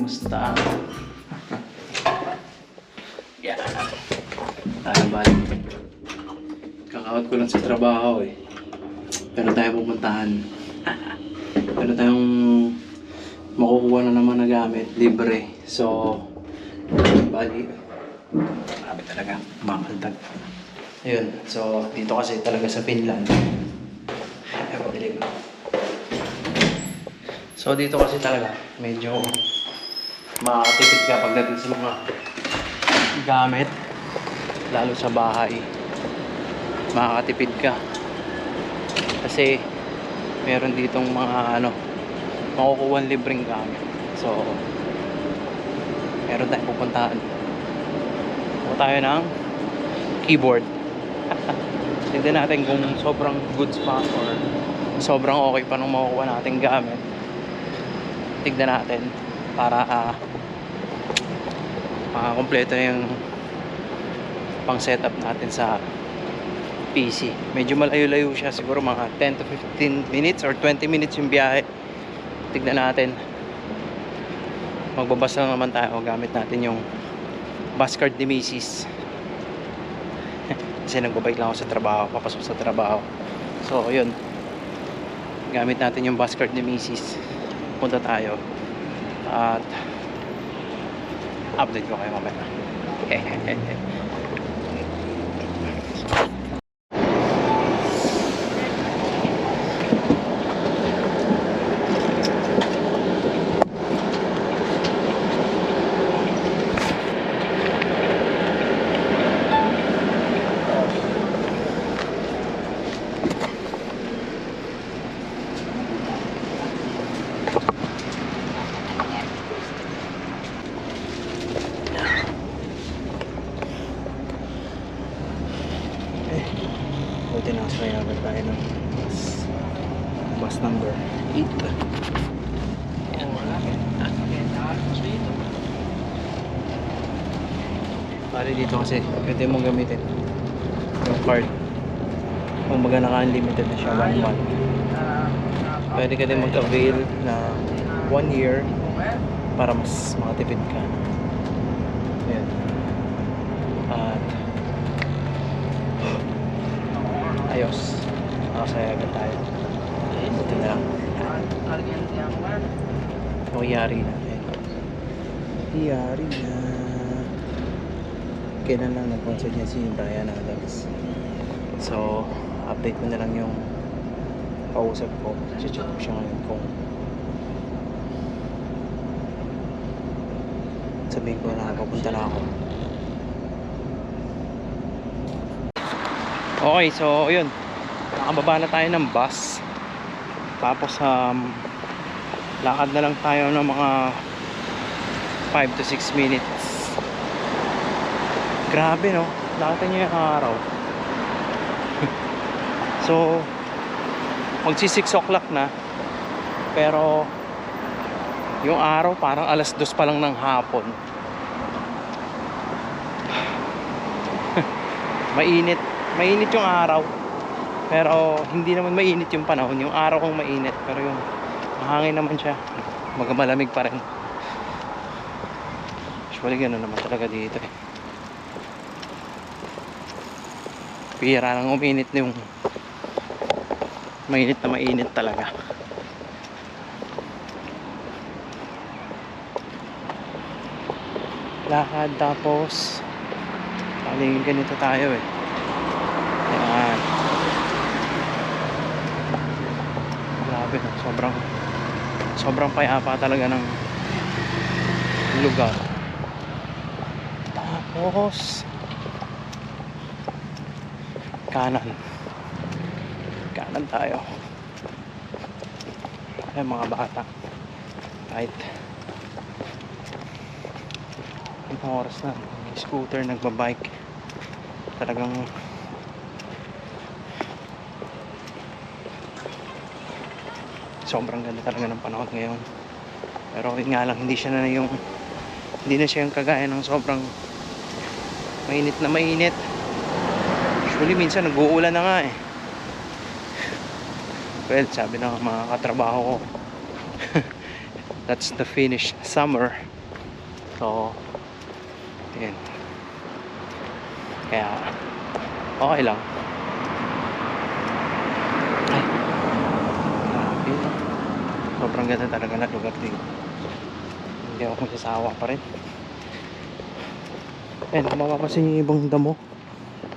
kumusta? Yan. Tayo ba? Kakawat ko lang sa trabaho eh. Pero tayo pupuntahan. Pero tayong makukuha na naman na gamit, libre. So, bali, marami talaga, makaldag. Ayun, so dito kasi talaga sa Finland. Ay, padilim. So dito kasi talaga, medyo makakatipid ka pagdating sa mga gamit, lalo sa bahay. Makakatipid ka. Kasi meron ditong mga ano, makukuha libreng gamit. So, meron tayong pupuntahan. Pupunta tayo ng keyboard. Tignan natin kung sobrang goods pa or sobrang okay pa nung makukuha natin gamit. Tignan natin para uh, makakompleto na yung pang setup natin sa PC. Medyo malayo-layo siya, siguro mga 10 to 15 minutes or 20 minutes yung biyahe. Tignan natin. Magbabas lang naman tayo gamit natin yung bus card ni Macy's. Kasi nagbabike lang ako sa trabaho, papasok sa trabaho. So, yun. Gamit natin yung bus card ni Macy's. Punta tayo. At update ko kayo mamaya. Buti na sa agad tayo ng bus, bus number 8. Bali dito kasi pwede mong gamitin yung card. Kung baga naka-unlimited na siya, one month. Pwede ka din mag-avail na one year para mas makatipid ka. Ayan. At ayos. Nakasaya agad tayo. Buti na lang. O, yari na. Ayan. Yari na. Kailan lang nag-concert niya si Brian Adams. So, update ko na lang yung kausap ko. Chat ko siya ngayon kung sabihin ko na papunta na ako. Okay, so yun. Nakababa na tayo ng bus. Tapos um, lakad na lang tayo ng mga 5 to 6 minutes. Grabe no. Nakita niyo yung araw. so, magsi 6 o'clock na. Pero, yung araw parang alas 2 pa lang ng hapon. Mainit mainit yung araw pero hindi naman mainit yung panahon yung araw kong mainit pero yung mahangin naman siya magmalamig pa rin usually gano'n naman talaga dito eh pira lang uminit yung mainit na mainit talaga lakad tapos paling ganito tayo eh Ayan. Grabe sobrang sobrang payapa talaga ng lugar. Tapos kanan. Kanan tayo. Ay mga bata. Right. Anong oras na? Scooter nagbabike. Talagang sobrang ganda talaga ng panahon ngayon pero yun nga lang hindi siya na yung hindi na siya yung kagaya ng sobrang mainit na mainit usually minsan nag-uulan na nga eh well sabi ng mga katrabaho ko That's the finished summer. So, yun. Kaya, okay lang. Ay, grabe. Sobrang ganda talaga na lugar dito. Hindi ako magsasawa pa rin. Ayan, kung mapapansin yung ibang damo,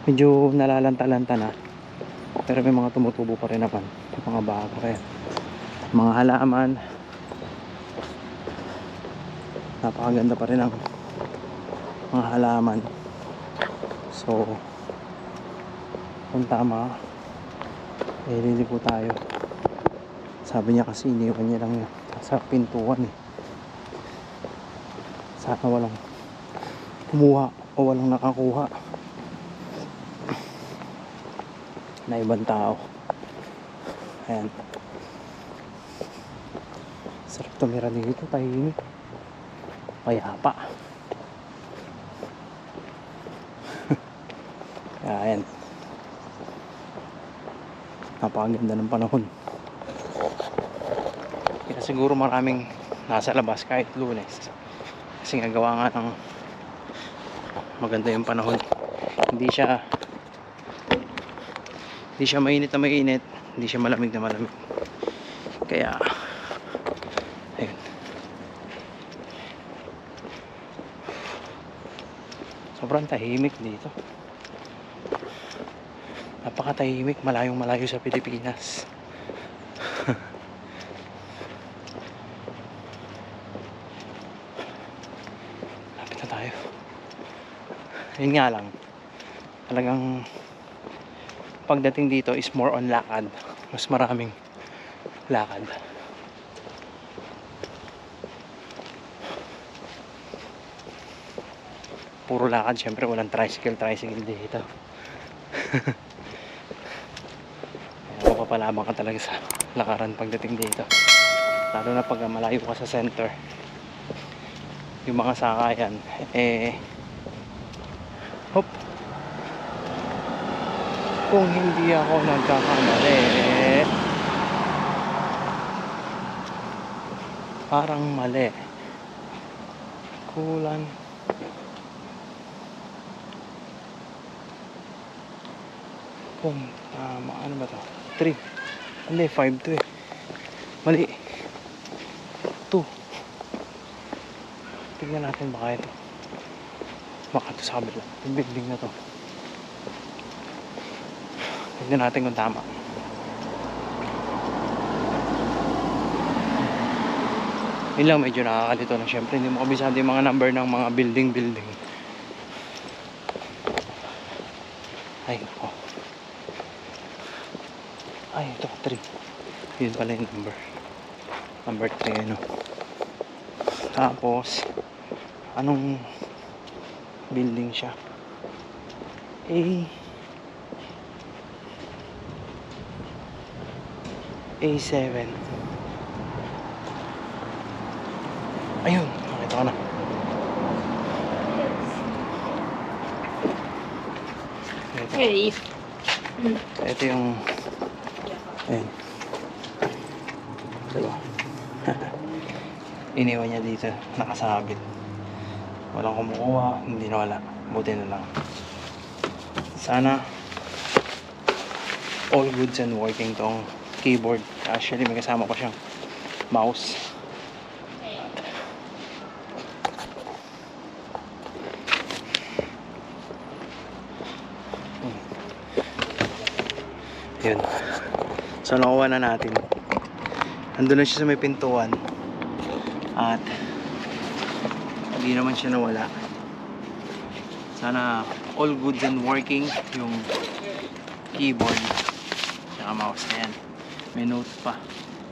medyo nalalanta-lanta na. Pero may mga tumutubo pa rin naman. Yung mga bago kaya. Mga halaman. Napakaganda pa rin ang mga halaman. So, kung tama, eh, lilipo tayo. Sabi niya kasi iniwan niya lang yun sa pintuan eh. Sana walang kumuha o walang nakakuha na ibang tao. Ayan. Sarap tumira dito, tahimik. Kaya pa. Ayan. Napakaganda ng panahon. Kaya siguro maraming nasa labas kahit lunes. Kasi nga gawa nga ng maganda yung panahon. Hindi siya hindi siya mainit na mainit, hindi siya malamig na malamig. Kaya ayun. Sobrang tahimik dito. Napakatahimik, malayong malayo sa Pilipinas. Lapit na tayo. Yun nga lang. Talagang pagdating dito is more on lakad. Mas maraming lakad. Puro lakad, syempre walang tricycle, tricycle dito. Kaya mapapalabang ka talaga sa lakaran pagdating dito. Lalo na pag malayo ka sa center. Yung mga sakayan, eh, kung hindi ako nagkakamali. Parang mali. Kulan. Kung tama ano ba to? 3 hindi 5 to eh mali. 2 tignan natin baka ito. Baka ito sa kabila. Yung building na to Tignan natin kung tama. Yun lang medyo nakakalito na syempre hindi mo kabisado yung mga number ng mga building building. Ay, nako. Ay, ito, 3. Yun pala yung number. Number 3, ano. Tapos, anong building siya? A A7 Ayun, nakita ko na. Ito, ito yung Ayun. Diba? Iniwan niya dito, nakasabit Walang kumukuha, hindi na wala. Buti na lang. Sana all goods and working tong keyboard. Actually, may kasama ko siyang mouse. Hmm. Yun. So, nakuha na natin. Nandun na siya sa may pintuan. At, hindi naman siya nawala. Sana all goods and working yung keyboard tsaka mouse na yan may note pa.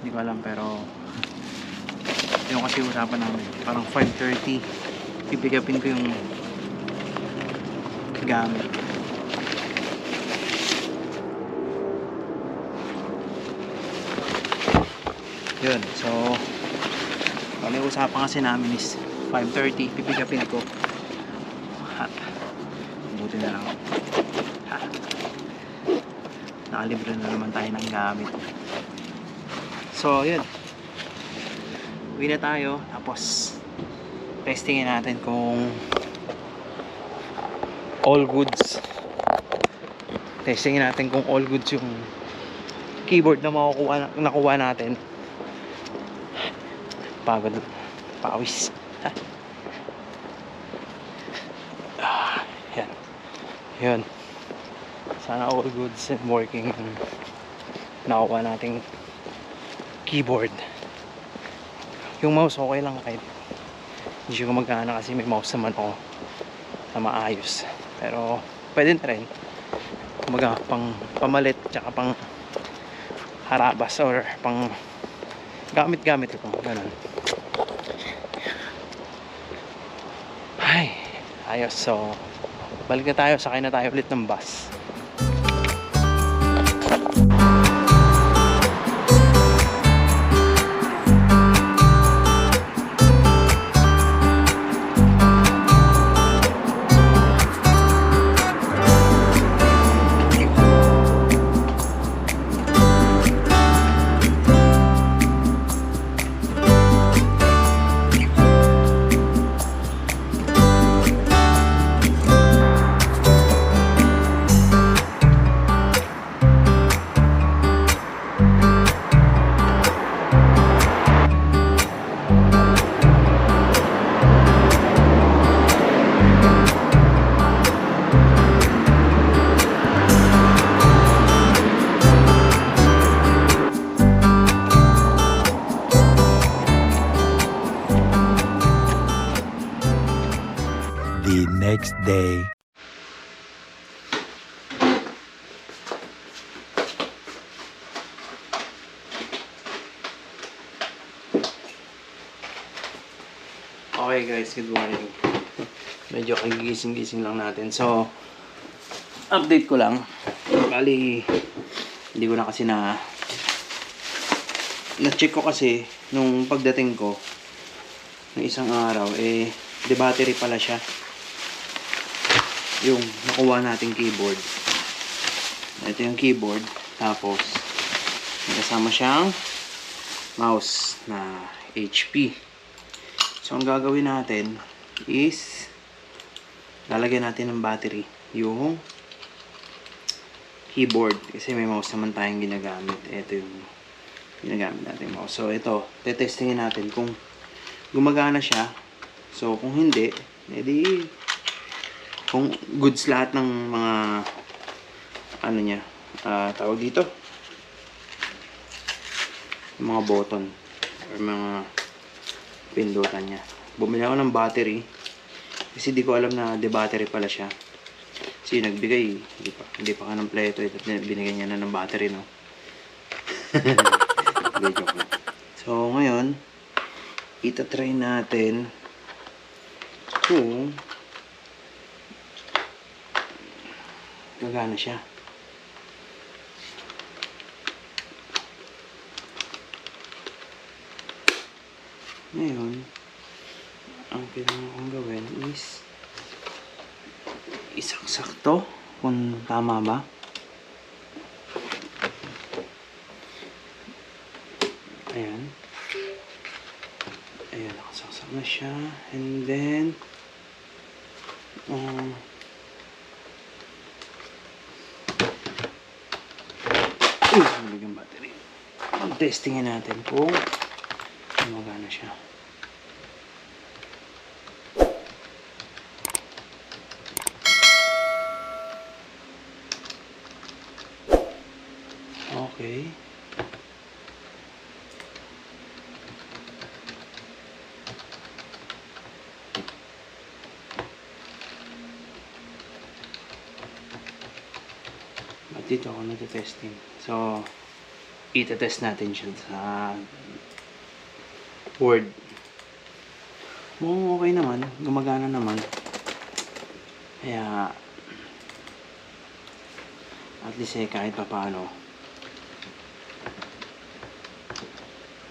Hindi ko alam pero yung kasi usapan namin parang 5.30 pipigapin ko yung gamit. Yun so yung usapan kasi namin is 5.30 pipigapin ko. At buti na lang. Ha nakalibre na naman tayo ng gamit so yun uwi na tayo. Tapos, testingin natin kung all goods. Testingin natin kung all goods yung keyboard na makukuha, nakuha natin. Pagod. Pawis. Ah, yan. Yun. Sana all goods and working nakuha nating keyboard. Yung mouse okay lang kahit hindi siya gumagana kasi may mouse naman ako na maayos. Pero pwede na rin. Kumaga pang pamalit tsaka pang harabas or pang gamit-gamit ito. Ganun. Ay, ayos. So, balik na tayo. Sakay na tayo ulit ng bus. Day. Okay guys, good morning. Medyo kagigising-gising lang natin. So, update ko lang. Bali, hindi ko na kasi na na-check ko kasi nung pagdating ko ng isang araw, eh, de battery pala siya. Yung nakuha nating keyboard. Ito yung keyboard. Tapos, kasama siyang mouse na HP. So, ang gagawin natin is lalagyan natin ng battery yung keyboard. Kasi may mouse naman tayong ginagamit. Ito yung ginagamit natin mouse. So, ito, tetestingin natin kung gumagana siya. So, kung hindi, edi kung goods lahat ng mga ano niya, ah, tawag dito yung mga button or mga pindutan niya. Bumili ako ng battery kasi di ko alam na de battery pala siya. Kasi yung nagbigay, hindi pa, hindi pa ka ng pleto ito. Binigyan niya na ng battery, no? So, ngayon, itatry natin kung gagana siya. Ngayon, ang kailangan kong gawin is isaksak to kung tama ba. Ayan. Ayan, nakasaksak na siya. And then, um, Uy, nabig ang battery. Pag-testingin natin kung gumagana siya. Okay. At dito ako nag-testing. So, ita-test natin siya sa Word. Mukhang okay naman. Gumagana naman. Kaya, at least eh, kahit pa paano,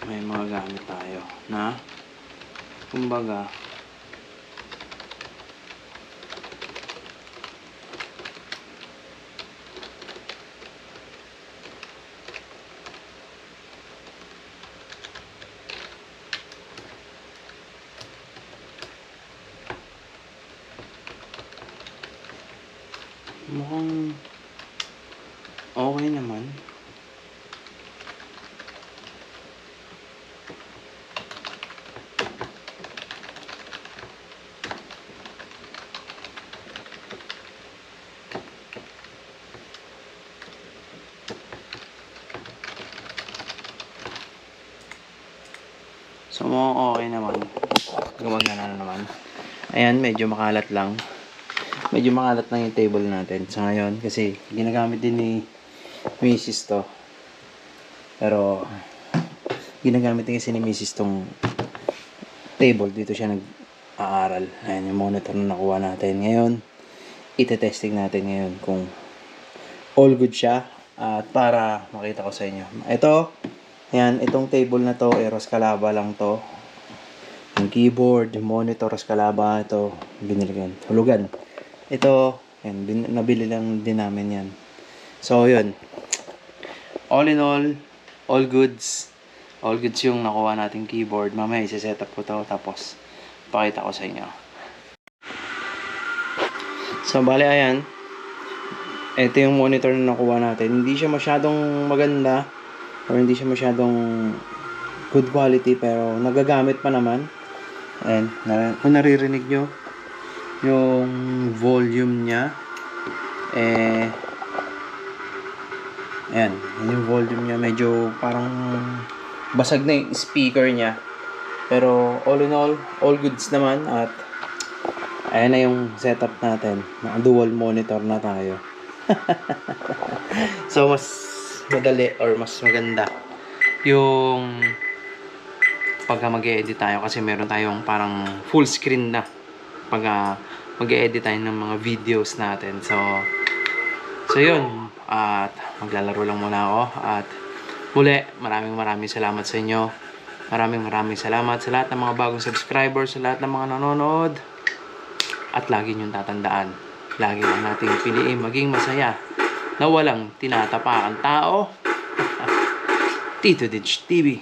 may mga gamit tayo na, kumbaga, mukhang okay naman. So, mukhang okay naman. Gumagana na naman. Ayan, medyo makalat lang. Medyo makalat lang yung table natin sa ngayon kasi ginagamit din ni Mrs. to. Pero, ginagamit din kasi ni Mrs. tong table. Dito siya nag-aaral. Ayan yung monitor na nakuha natin. Ngayon, ite-testing natin ngayon kung all good siya at para makita ko sa inyo. Ito, yan, itong table na to, Eros Calaba lang to. Yung keyboard, yung monitor, Eros Calaba, ito, binili. Hulugan. Ito, yan, bin, nabili lang din namin yan. So, yun. All in all, all goods. All goods yung nakuha nating keyboard. Mamaya, isa-set up ko to, tapos, pakita ko sa inyo. So, bale, ayan. Ito yung monitor na nakuha natin. Hindi siya masyadong maganda or hindi siya masyadong good quality pero nagagamit pa naman. Ayan, kung naririnig nyo yung volume niya eh ayan, yun yung volume niya. Medyo parang basag na yung speaker niya. Pero all in all, all goods naman at ayan na yung setup natin. Naka dual monitor na tayo. So mas madali or mas maganda yung pagka mag edit tayo kasi meron tayong parang full screen na pag mag edit tayo ng mga videos natin. So so yun. At maglalaro lang muna ako. At muli maraming maraming salamat sa inyo. Maraming maraming salamat sa lahat ng mga bagong subscribers sa lahat ng mga nanonood. At lagi niyong tatandaan lagi lang nating piliin maging masaya na walang tinatapakan tao. Tito Ditch TV